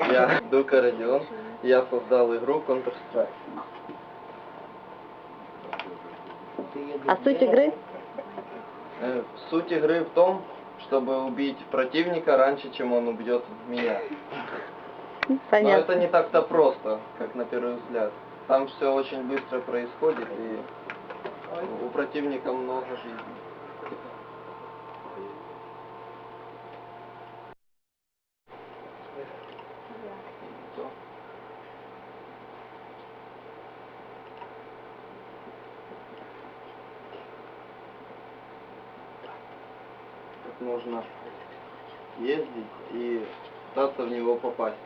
Я Дука Родион. Я создал игру Counter-Strike. А суть игры? Э, Суть игры в том, чтобы убить противника раньше, чем он убьет меня. Но Понятно. это не так-то просто, как на первый взгляд. Там все очень быстро происходит, и у противника много жизней. Тут можно ездить и пытаться в него попасть.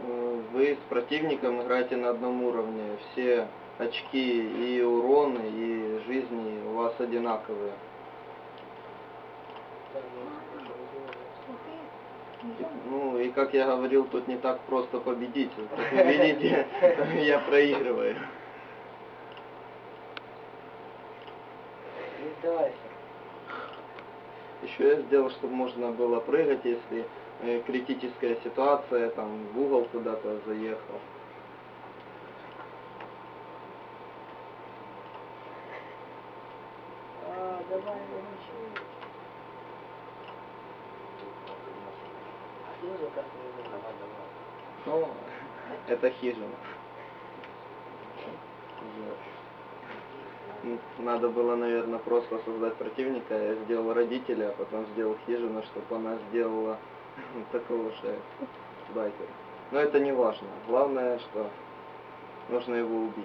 Э, Вы с противником играете на одном уровне. Все очки и уроны, и жизни у вас одинаковые. Ну и как я говорил, тут не так просто победить. Как вы видите, я проигрываю. Еще я сделал, чтобы можно было прыгать, если э, критическая ситуация, там в угол куда-то заехал. Ну, это хижина. Вот. Надо было, наверное, просто создать противника. Я сделал родителя, а потом сделал хижину, чтобы она сделала такого же байкера. Но это не важно. Главное, что нужно его убить.